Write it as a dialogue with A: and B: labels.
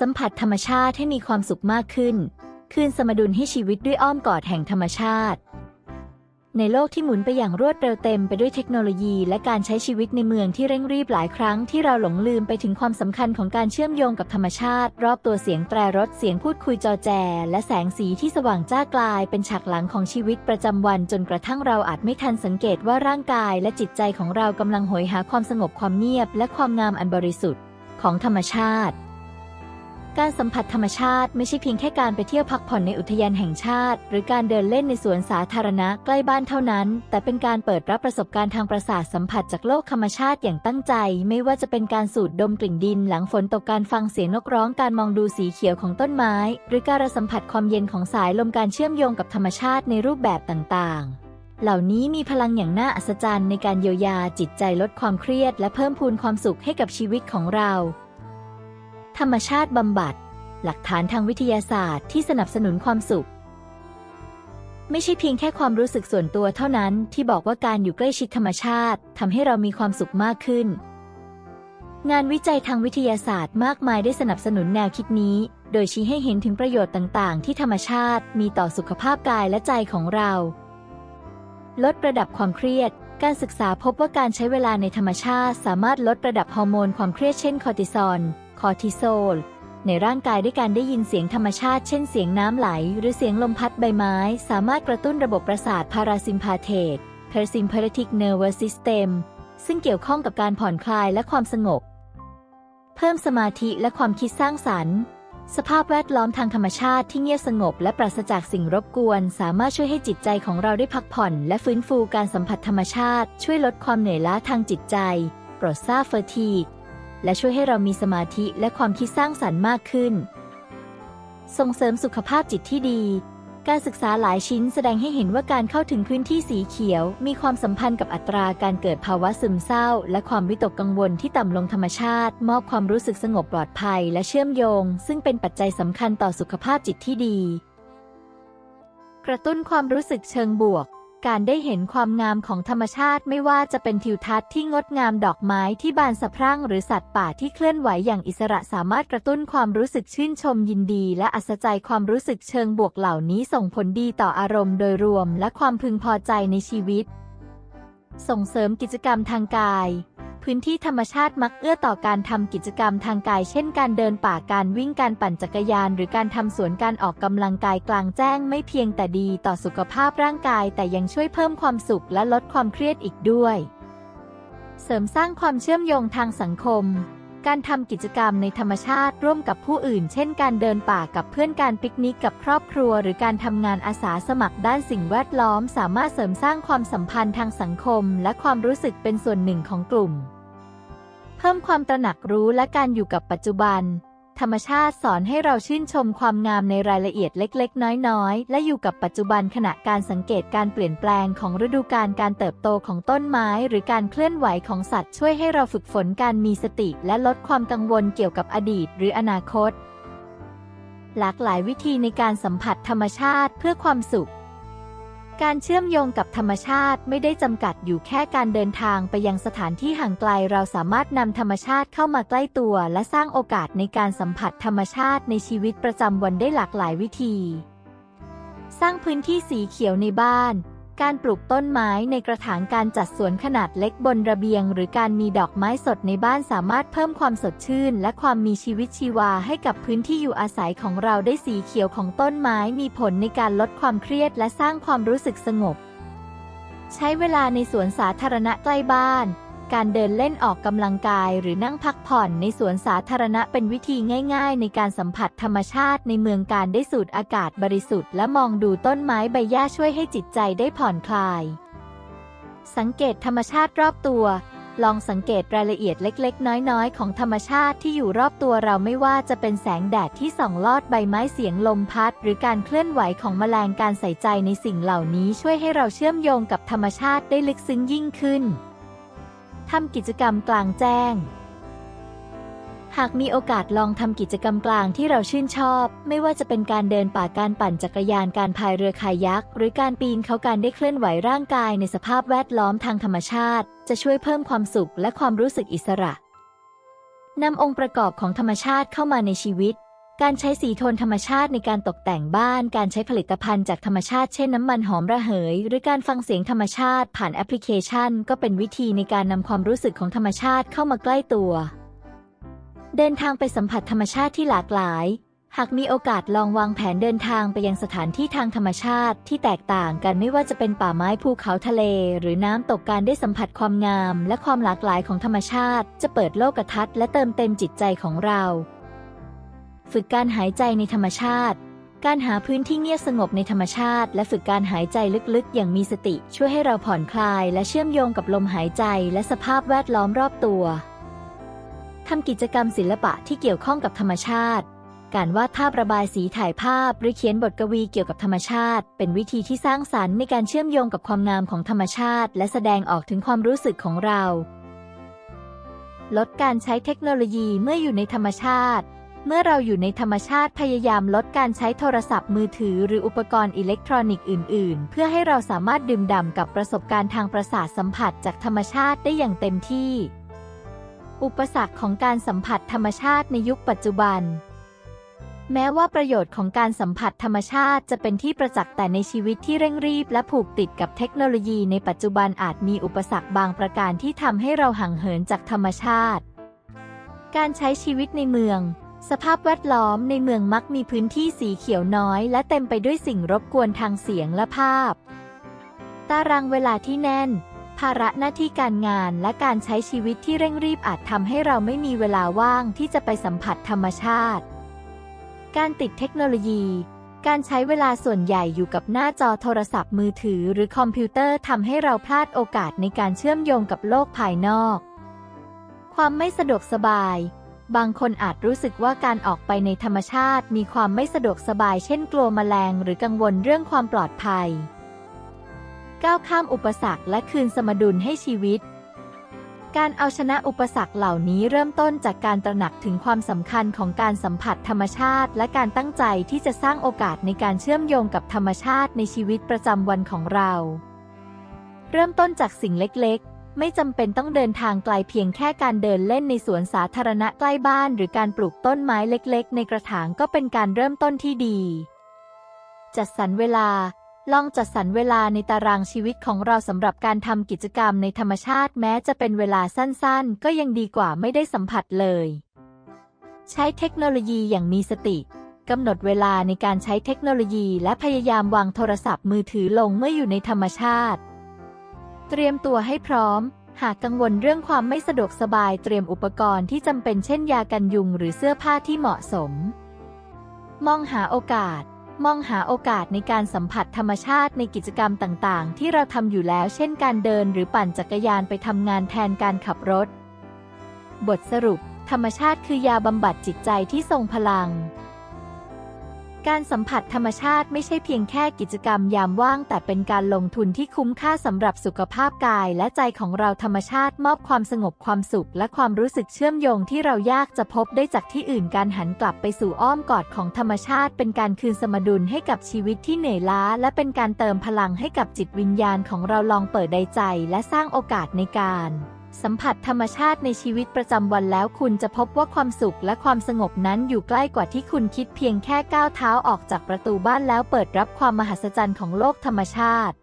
A: สัมผัสธรรมชาติให้มีความสุขมากขึ้น คืนสมดุลให้ชีวิตด้วยอ้อมกอดแห่งธรรมชาติ ในโลกที่หมุนไปอย่างรวดเร็วเต็มไปด้วยเทคโนโลยี และการใช้ชีวิตในเมืองที่เร่งรีบหลายครั้งที่เราหลงลืมไปถึงความสำคัญของการเชื่อมโยงกับธรรมชาติ รอบตัวเสียงแตรรถเสียงพูดคุยจอแจ และแสงสีที่สว่างจ้ากลาย เป็นฉากหลังของชีวิตประจำวัน จนกระทั่งเราอาจไม่ทันสังเกตว่าร่างกาย และจิตใจของเรากำลังโหยหาความสงบความเงียบ และความงามอันบริสุทธิ์ของธรรมชาติ การสัมผัสธรรมชาติไม่ใช่เพียงแค่การไปเที่ยวพักผ่อนในอุทยานแห่งชาติ หรือการเดินเล่นในสวนสาธารณะใกล้บ้านเท่านั้น แต่เป็นการเปิดรับประสบการณ์ทางประสาทสัมผัสจากโลกธรรมชาติอย่างตั้งใจ ไม่ว่าจะเป็นการสูดดมกลิ่นดิน หลังฝนตกการฟังเสียงนกร้องการมองดูสีเขียวของต้นไม้ หรือการสัมผัสความเย็นของสายลมการเชื่อมโยงกับธรรมชาติในรูปแบบต่างๆเหล่านี้มีพลังอย่างน่าอัศจรรย์ในการเยียวยาจิตใจลดความเครียด และเพิ่มพูนความสุขให้กับชีวิตของเรา ธรรมชาติบำบัด หลักฐานทางวิทยาศาสตร์ที่สนับสนุนความสุข ไม่ใช่เพียงแค่ความรู้สึกส่วนตัวเท่านั้นที่บอกว่าการอยู่ใกล้ชิดธรรมชาติทำให้เรามีความสุขมากขึ้น งานวิจัยทางวิทยาศาสตร์มากมายได้สนับสนุนแนวคิดนี้ โดยชี้ให้เห็นถึงประโยชน์ต่าง ๆ ที่ธรรมชาติมีต่อสุขภาพกายและใจของเรา ลดระดับความเครียดการศึกษาพบว่าการใช้เวลาในธรรมชาติ สามารถลดระดับฮอร์โมนความเครียดเช่นคอร์ติซอล คอร์ติโซล ในร่างกายด้วยการได้ยินเสียงธรรมชาติ เช่นเสียงน้ำไหล หรือเสียงลมพัดใบไม้ สามารถกระตุ้นระบบประสาทพาราซิมพาเทต parasympathetic nervous system ซึ่งเกี่ยวข้องกับการผ่อนคลายและความสงบ เพิ่มสมาธิและความคิดสร้างสรรค์ สภาพแวดล้อมทางธรรมชาติที่เงียบสงบ และปราศจากสิ่งรบกวน สามารถช่วยให้จิตใจของเราได้พักผ่อน และฟื้นฟูการสัมผัสธรรมชาติ ช่วยลดความเหนื่อยล้าทางจิตใจ ปลดซาเฟอร์ที และช่วยให้เรามีสมาธิและความคิดสร้างสรรค์มากขึ้น ส่งเสริมสุขภาพจิตที่ดี การศึกษาหลายชิ้นแสดงให้เห็นว่าการเข้าถึงพื้นที่สีเขียว มีความสัมพันธ์กับอัตราการเกิดภาวะซึมเศร้า และความวิตกกังวลที่ต่ำลงธรรมชาติ มอบความรู้สึกสงบปลอดภัย และเชื่อมโยง ซึ่งเป็นปัจจัยสำคัญต่อสุขภาพจิตที่ดี กระตุ้นความรู้สึกเชิงบวก การได้เห็นความงามของธรรมชาติไม่ว่าจะเป็นทิวทัศน์ที่งดงามดอกไม้ที่บานสะพรั่งหรือสัตว์ป่าที่เคลื่อนไหวอย่างอิสระสามารถกระตุ้นความรู้สึกชื่นชมยินดี และอัศจรรย์ความรู้สึกเชิงบวกเหล่านี้ส่งผลดีต่ออารมณ์โดยรวม และความพึงพอใจในชีวิต ส่งเสริมกิจกรรมทางกาย พื้นที่ธรรมชาติมักเอื้อต่อการทำกิจกรรมทางกาย เช่นการเดินป่าการวิ่งการปั่นจักรยาน หรือการทำสวนการออกกำลังกายกลางแจ้ง ไม่เพียงแต่ดีต่อสุขภาพร่างกาย แต่ยังช่วยเพิ่มความสุขและลดความเครียดอีกด้วย เสริมสร้างความเชื่อมโยงทางสังคมการทำกิจกรรมในธรรมชาติร่วมกับผู้อื่น เช่น การเดินป่ากับเพื่อนการปิกนิกกับครอบครัว หรือการทำงานอาสาสมัครด้านสิ่งแวดล้อม สามารถเสริมสร้างความสัมพันธ์ทางสังคม และความรู้สึกเป็นส่วนหนึ่งของกลุ่ม เพิ่มความตระหนักรู้และการอยู่กับปัจจุบัน ธรรมชาติสอนให้เราชื่นชมความงามในรายละเอียดเล็ก ๆ น้อย ๆ และอยู่กับปัจจุบันขณะการสังเกตการเปลี่ยนแปลงของฤดูกาลการเติบโตของต้นไม้ หรือการเคลื่อนไหวของสัตว์ช่วยให้เราฝึกฝนการมีสติและลดความกังวลเกี่ยวกับอดีต หรืออนาคต หลากหลายวิธีในการสัมผัสธรรมชาติเพื่อความสุข การเชื่อมโยงกับธรรมชาติไม่ได้จำกัดอยู่แค่การเดินทางไปยังสถานที่ห่างไกล เราสามารถนำธรรมชาติเข้ามาใกล้ตัว และสร้างโอกาสในการสัมผัสธรรมชาติในชีวิตประจำวันได้หลากหลายวิธี สร้างพื้นที่สีเขียวในบ้าน การปลูกต้นไม้ในกระถางการจัดสวนขนาดเล็กบนระเบียง หรือการมีดอกไม้สดในบ้านสามารถเพิ่มความสดชื่น และความมีชีวิตชีวาให้กับพื้นที่อยู่อาศัยของเราได้สีเขียวของต้นไม้มีผลในการลดความเครียดและสร้างความรู้สึกสงบ ใช้เวลาในสวนสาธารณะใกล้บ้าน การเดินเล่นออกกำลังกายหรือนั่งพักผ่อนในสวนสาธารณะเป็นวิธีง่าย ๆ ในการสัมผัสธรรมชาติในเมืองการได้สูดอากาศบริสุทธิ์และมองดูต้นไม้ใบหญ้าช่วยให้จิตใจได้ผ่อนคลาย สังเกตธรรมชาติรอบตัว ลองสังเกตรายละเอียดเล็ก ๆ น้อย ๆ ของธรรมชาติที่อยู่รอบตัวเราไม่ว่าจะเป็นแสงแดดที่ส่องลอดใบไม้เสียงลมพัด หรือการเคลื่อนไหวของแมลงการใส่ใจในสิ่งเหล่านี้ช่วยให้เราเชื่อมโยงกับธรรมชาติได้ลึกซึ้งยิ่งขึ้น ทำกิจกรรมกลางแจ้ง หากมีโอกาสลองทำกิจกรรมกลางที่เราชื่นชอบ ไม่ว่าจะเป็นการเดินป่าการปั่นจักรยานการพายเรือคายัก หรือการปีนเขาการได้เคลื่อนไหวร่างกายในสภาพแวดล้อมทางธรรมชาติ จะช่วยเพิ่มความสุขและความรู้สึกอิสระนำองค์ประกอบของธรรมชาติเข้ามาในชีวิต การใช้สีโทนธรรมชาติในการตกแต่งบ้าน การใช้ผลิตภัณฑ์จากธรรมชาติเช่นน้ำมันหอมระเหย หรือการฟังเสียงธรรมชาติผ่านแอปพลิเคชัน ก็เป็นวิธีในการนำความรู้สึกของธรรมชาติเข้ามาใกล้ตัว เดินทางไปสัมผัสธรรมชาติที่หลากหลาย หากมีโอกาสลองวางแผนเดินทางไปยังสถานที่ทางธรรมชาติที่แตกต่างกันไม่ว่าจะเป็นป่าไม้ภูเขาทะเล หรือน้ำตกการได้สัมผัสความงาม และความหลากหลายของธรรมชาติ จะเปิดโลกทัศน์และเติมเต็มจิตใจของเรา ฝึกการหายใจในธรรมชาติ การหาพื้นที่เงียบสงบในธรรมชาติ และฝึกการหายใจลึกๆ อย่างมีสติ ช่วยให้เราผ่อนคลาย และเชื่อมโยงกับลมหายใจและสภาพแวดล้อมรอบตัวทำกิจกรรมศิลปะที่เกี่ยวข้องกับธรรมชาติ การวาดภาพระบายสีถ่ายภาพ หรือเขียนบทกวีเกี่ยวกับธรรมชาติ เป็นวิธีที่สร้างสรรค์ในการเชื่อมโยงกับความงามของธรรมชาติ และแสดงออกถึงความรู้สึกของเรา ลดการใช้เทคโนโลยีเมื่ออยู่ในธรรมชาติ เมื่อเราอยู่ในธรรมชาติพยายามลดการใช้โทรศัพท์มือถือหรืออุปกรณ์อิเล็กทรอนิกส์อื่น ๆ เพื่อให้เราสามารถดื่มด่ำกับประสบการณ์ทางประสาทสัมผัสจากธรรมชาติได้อย่างเต็มที่ อุปสรรคของการสัมผัสธรรมชาติในยุคปัจจุบัน แม้ว่าประโยชน์ของการสัมผัสธรรมชาติจะเป็นที่ประจักษ์แต่ในชีวิตที่เร่งรีบและผูกติดกับเทคโนโลยีในปัจจุบันอาจมีอุปสรรคบางประการที่ทำให้เราห่างเหินจากธรรมชาติ การใช้ชีวิตในเมือง สภาพแวดล้อมในเมืองมักมีพื้นที่สีเขียวน้อย และเต็มไปด้วยสิ่งรบกวนทางเสียงและภาพ ตารางเวลาที่แน่น ภาระหน้าที่การงานและการใช้ชีวิตที่เร่งรีบอาจทำให้เราไม่มีเวลาว่างที่จะไปสัมผัสธรรมชาติ การติดเทคโนโลยี การใช้เวลาส่วนใหญ่อยู่กับหน้าจอโทรศัพท์มือถือหรือคอมพิวเตอร์ทำให้เราพลาดโอกาสในการเชื่อมโยงกับโลกภายนอก ความไม่สะดวกสบาย บางคนอาจรู้สึกว่าการออกไปในธรรมชาติมีความไม่สะดวกสบายเช่นกลัวแมลงหรือกังวลเรื่องความปลอดภัย ก้าวข้ามอุปสรรคและคืนสมดุลให้ชีวิต การเอาชนะอุปสรรคเหล่านี้เริ่มต้นจากการตระหนักถึงความสำคัญของการสัมผัสธรรมชาติ และการตั้งใจที่จะสร้างโอกาสในการเชื่อมโยงกับธรรมชาติในชีวิตประจำวันของเรา เริ่มต้นจากสิ่งเล็กๆ ไม่จำเป็นต้องเดินทางไกลเพียงแค่การเดินเล่นในสวนสาธารณะใกล้บ้าน หรือการปลูกต้นไม้เล็กๆ ในกระถางก็เป็นการเริ่มต้นที่ดี จัดสรรเวลา ลองจัดสรรเวลาในตารางชีวิตของเราสำหรับการทำกิจกรรมในธรรมชาติแม้จะเป็นเวลาสั้นๆ ก็ยังดีกว่าไม่ได้สัมผัสเลย ใช้เทคโนโลยีอย่างมีสติกำหนดเวลาในการใช้เทคโนโลยีและพยายามวางโทรศัพท์มือถือลงเมื่ออยู่ในธรรมชาติ เตรียมตัวให้พร้อม หากกังวลเรื่องความไม่สะดวกสบายเตรียมอุปกรณ์ที่จำเป็นเช่นยากันยุงหรือเสื้อผ้าที่เหมาะสม มองหาโอกาส มองหาโอกาสในการสัมผัสธรรมชาติในกิจกรรมต่างๆ ที่เราทำอยู่แล้ว เช่นการเดินหรือปั่นจักรยานไปทำงานแทนการขับรถ บทสรุป ธรรมชาติคือยาบำบัดจิตใจที่ทรงพลัง การสัมผัสธรรมชาติไม่ใช่เพียงแค่กิจกรรมยามว่าง แต่เป็นการลงทุนที่คุ้มค่าสำหรับสุขภาพกายและใจของเราธรรมชาติมอบความสงบความสุข และความรู้สึกเชื่อมโยงที่เรายากจะพบได้จากที่อื่นการหันกลับไปสู่อ้อมกอดของธรรมชาติ เป็นการคืนสมดุลให้กับชีวิตที่เหนื่อยล้า และเป็นการเติมพลังให้กับจิตวิญญาณของเราลองเปิดใจและสร้างโอกาสในการ สัมผัสธรรมชาติในชีวิตประจำวันแล้วคุณจะพบว่าความสุขและความสงบนั้นอยู่ใกล้กว่าที่คุณคิดเพียงแค่ก้าวเท้าออกจากประตูบ้านแล้วเปิดรับความมหัศจรรย์ของโลกธรรมชาติ